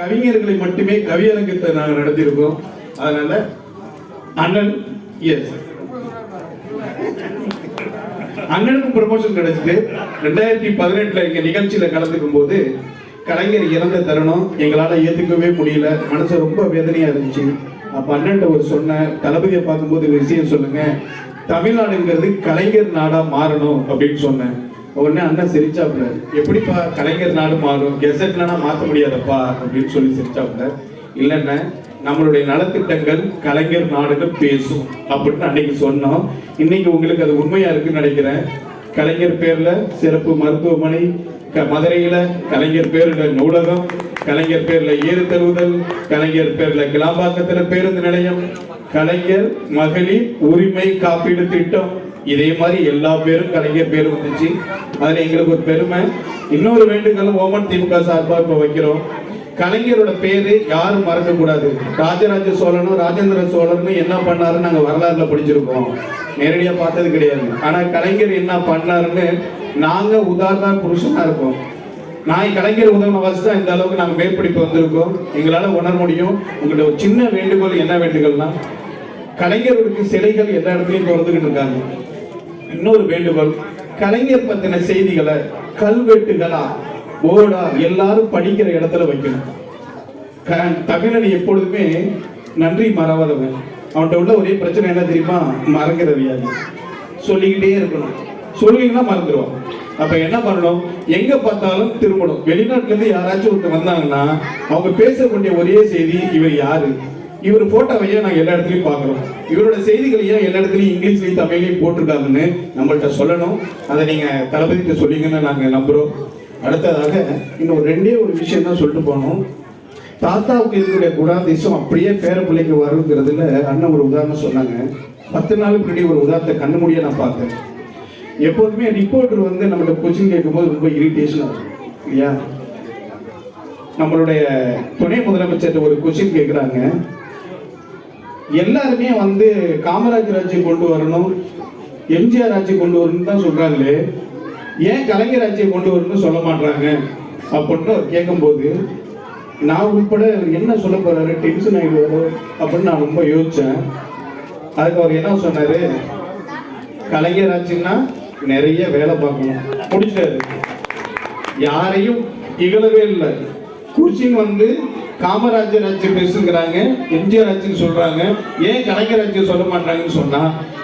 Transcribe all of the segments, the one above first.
கவிஞர்களை மட்டுமே கவியரங்கத்தை நாங்கள் நடத்தியிருக்கோம். அதனால அண்ணன் எஸ் அண்ணனுக்கு ப்ரமோஷன் கிடைச்சிட்டு ரெண்டாயிரத்தி பதினெட்டுல எங்க நிகழ்ச்சியில கலந்துக்கும் போது கலைஞர் இறந்த தருணம் எங்களால ஏத்துக்கவே முடியல. மனசு ரொம்ப வேதனையா இருந்துச்சு. அப்ப அண்ணன் ஒரு சொன்ன தளபதியை பார்க்கும்போது ஒரு விஷயம் சொல்லுங்க. தமிழ்நாடுங்கிறது கலைஞர் நாடா மாறணும் அப்படின்னு சொன்னேன். உடனே அண்ணன் சிரிச்சாப்புல எப்படிப்பா கலைஞர் நாடு மாறும்? கெசட்லனா மாற்ற முடியாதப்பா? அப்படின்னு சொல்லி சிரிச்சாப்புல இல்லைன்னா நம்மளுடைய நலத்திட்டங்கள் கலைஞர் நாடுகள் பேசும். அப்படின்னு அன்னைக்கு சொன்னோம். இன்னைக்கு உங்களுக்கு அது உண்மையா இருக்குன்னு நினைக்கிறேன். கலைஞர் பேர்ல சிறப்பு மருத்துவமனை க- மதுரையில கலைஞர் பேர்ல நூலகம் கலைஞர் பேர்ல ஏறு தழுவுதல் கலைஞர் பேர்ல கிளாம்பாக்கத்துல பேருந்து நிலையம் கலைஞர் மகளிர் உரிமை காப்பீடு திட்டம் இதே மாதிரி எல்லா பேரும் கலைஞர் பேர் வந்துச்சு. அதுல எங்களுக்கு ஒரு பெருமை. இன்னொரு வேண்டுகோளும் ஓமன் திமுக சார்பாக இப்ப வைக்கிறோம். கலைஞரோட பேரு யாரும் மறக்க கூடாது ராஜராஜ சோழனும் ராஜேந்திர சோழனும் என்ன பண்ணாருன்னு நாங்க வரலாறுல படிச்சிருக்கோம். நேரடியா பார்த்தது கிடையாது. ஆனா கலைஞர் என்ன பண்ணாருன்னு நாங்க உதாரண புருஷனா இருக்கோம். நான் கலைஞர் உதவ வச்சு தான் இந்த அளவுக்கு நாங்க மேற்படிப்பு வந்திருக்கோம். எங்களால உணர முடியும். உங்களோட ஒரு சின்ன வேண்டுகோள் என்ன வேண்டுகோள்னா கலைஞர்களுக்கு சிலைகள் எல்லா இடத்துலையும் திறந்துகிட்டு இருக்காங்க. இன்னொரு வேண்டுகோள் கலைஞர் பத்தின செய்திகளை கல்வெட்டுகளா ஓடா எல்லாரும் படிக்கிற இடத்துல வைக்கணும். க- தமிழன் எப்பொழுதுமே நன்றி மறவாதவன். அவன்கிட்ட உள்ள ஒரே பிரச்சனை என்ன தெரியுமா? மறக்கிற வியாதி. சொல்லிக்கிட்டே இருக்கணும். சொல்லிங்கன்னா மறந்துடுவான் அப்ப என்ன பண்ணணும்? எங்க பார்த்தாலும் திரும்பணும். வெளிநாட்டுல இருந்து யாராச்சும் ஒருத்தர் வந்தாங்கன்னா அவங்க பேசக்கூடிய ஒரே செய்தி இவர் யாரு? இவர் போட்டவையே நாங்கள் எல்லா இடத்துலையும் பார்க்குறோம். இவரோட செய்திகள் ஏன் எல்லா இடத்துலையும் இங்கிலீஷ்லையும் தமிழ்லையும் போட்டிருக்காங்கன்னு நம்மள்கிட்ட சொல்லணும். அதை நீங்கள் தளபதிக்கு சொல்லிங்கன்னு நாங்கள் நம்புகிறோம் அடுத்ததாக இன்னும் ரெண்டே ஒரு விஷயம் தான் சொல்லிட்டு போனோம். தாத்தாவுக்கு இருக்கக்கூடிய குணாதிசம் அப்படியே பேர பிள்ளைக்கு வருங்கிறதுல அண்ணன் ஒரு உதாரணம் சொன்னாங்க. பத்து நாளுக்கு முன்னாடி ஒரு உதாரணத்தை கண்ணு முடிய நான் பார்த்தேன். எப்போதுமே ரிப்போர்ட்டர் வந்து நம்மள்ட்ட கொச்சின் கேட்கும்போது ரொம்ப இரிட்டேஷனாக இருக்கும். இல்லையா? நம்மளுடைய துணை முதலமைச்சர் ஒரு கொஸ்டின் கேட்குறாங்க. எல்லாருமே வந்து காமராஜர் ஆட்சி கொண்டு வரணும் எம்ஜிஆர் ஆட்சி கொண்டு வரணும்னு தான் சொல்றாங்களே ஏன் கலைஞர் ஆட்சியை கொண்டு வரணும்னு சொல்ல மாட்டாங்க அப்படின்னு அவர் கேட்கும்போது நான் உட்பட என்ன சொல்ல போறாரு டென்ஷன் ஆகிடுவாரு அப்படின்னு நான் ரொம்ப யோசிச்சேன். அதுக்கு அவர் என்ன சொன்னாரு? கலைஞர் ஆட்சின்னா நிறைய வேலை பார்க்கணும். முடிச்சாரு. யாரையும் இகழவே இல்லை. குச்சின் வந்து காமராஜர் ஆட்சி பேசுங்கிறாங்க எம்ஜிஆர் ஆட்சின்னு சொல்றாங்க. ஏன் கலைஞர் ஆட்சி சொல்ல மாட்டாங்கன்னு சொன்னா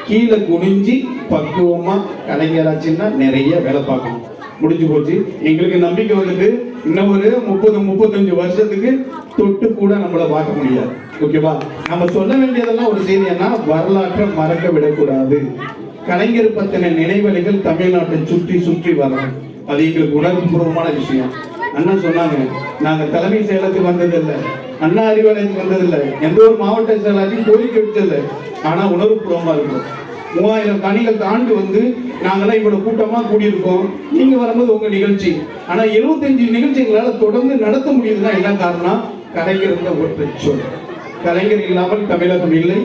கீழே குனிஞ்சு பக்குவமா கலைஞர் ஆட்சின்னா நிறைய வேலை பார்க்கணும். முடிஞ்சு போச்சு. எங்களுக்கு நம்பிக்கை வந்துட்டு இன்னும் ஒரு முப்பது முப்பத்தஞ்சு வருஷத்துக்கு தொட்டு கூட நம்மளை பார்க்க முடியாது. ஓகேவா? நம்ம சொல்ல வேண்டியதெல்லாம் ஒரு செய்தி என்ன வரலாற்றை மறக்க விடக்கூடாது. கலைஞர் பத்தின நினைவலைகள் தமிழ்நாட்டை சுற்றி சுற்றி வரணும். அது எங்களுக்கு உணர்வுபூர்வமான விஷயம். அண்ணா சொன்னாங்க நாங்க தலைமை செயலத்துக்கு வந்ததில்லை. அண்ணா அறிவாலயத்துக்கு வந்ததில்லை. எந்த ஒரு மாவட்ட செயலாத்தையும் கோரிக்கை விட்டதில்லை ஆனா உணர்வுபூர்வமா இருக்கும் மூவாயிரம் கணிகள் தாண்டி வந்து நாங்கெல்லாம் இவ்வளவு கூட்டமா கூடியிருக்கோம். நீங்க வரும்போது உங்க நிகழ்ச்சி. ஆனா 75 நிகழ்ச்சிகளால தொடர்ந்து நடத்த முடியுதுன்னா என்ன காரணம்? கலைஞர் இருந்த ஒற்றை சொல் கலைஞர் இல்லாமல் தமிழகம் இல்லை.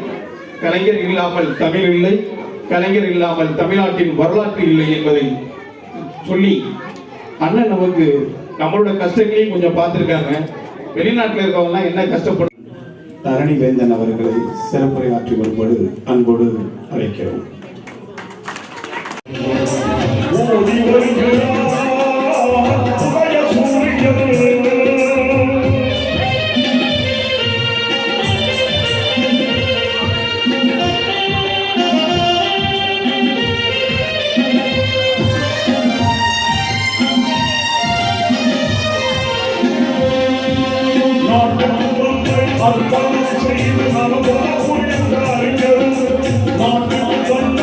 கலைஞர் இல்லாமல் தமிழ் இல்லை. கலைஞர் இல்லாமல் தமிழ்நாட்டின் வரலாற்று இல்லை என்பதை சொல்லி அண்ணன் நமக்கு நம்மளோட கஷ்டங்களையும் கொஞ்சம் பார்த்துருக்காங்க. வெளிநாட்டில் இருக்கவங்கலாம் என்ன கஷ்டப்படும் தரணி வேந்தன் அவர்களை சிறப்புரையாற்றி வரும்போது அன்போடு அழைக்கிறோம்.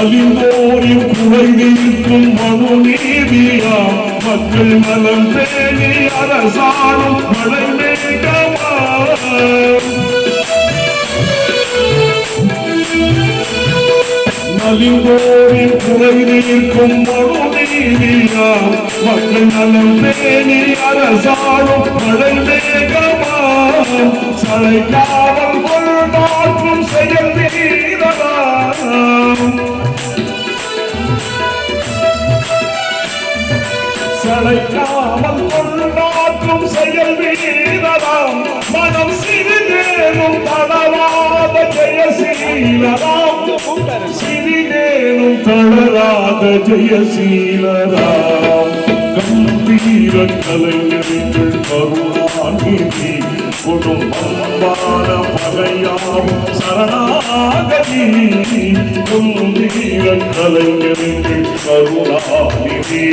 நலிந்தோரின் குறை நீக்கும் மனு நீதியா மக்கள் நலம் பேணி அரசாணும் மழை மேகமா நலிந்தோரின் குறைந்திருக்கும் மனு நீதியா மக்கள் நலம் பேணி அரசாணும் மழை மேகமா சளைக்காமல் கொள்ளாற்றும் செயல் வீரராம் சளைக்காமல் கொண்டாற்றும் செயல் வீரராம் மனம் சிறிதேனும் தளராத ஜெயசீலராம் சிறிதேனும் தளராத ஜெயசீலராம் கம்பீர கலைஞர்கள் கருணாநிதி கொடும் அன்பான சரணாகதி. கலைஞருக்கு கலைஞர்கள் கருணாநிதி.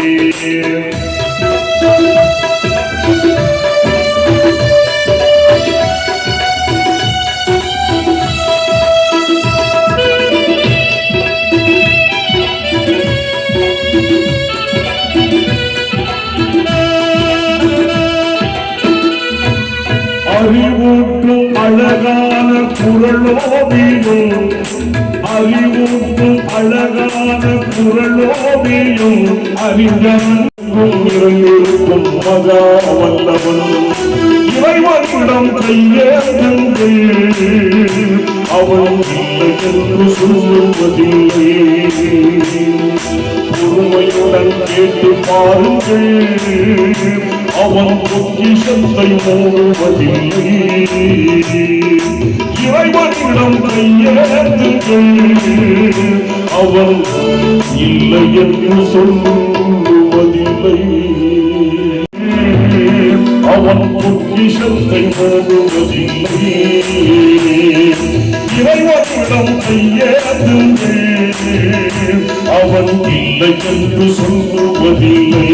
அழகான குரலோவியும் அறிஞனும் நிறைந்திருக்கும் மகா வல்லவன் இறைவனிடம் கையேந்துங்கள் அவன் இல்லை என்று சொல்லுவதில்லை. பொறுமையுடன் கேட்டு பாருங்கள் அவன் பொக்கிஷத்தை மூடுவதில்லை. இறைவனிடம் கையேந்துங்கள் அவன் இல்லை என்று சொல்லுவதில்லை. அவன் பொக்கிஷத்தை மூடுவதில்லை இறைவனிடம் கையேந்துங்கள் அவன் இல்லை என்று சொல்லுவதில்லை.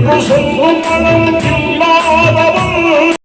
இல்லை என்று சொல்லும் மனம்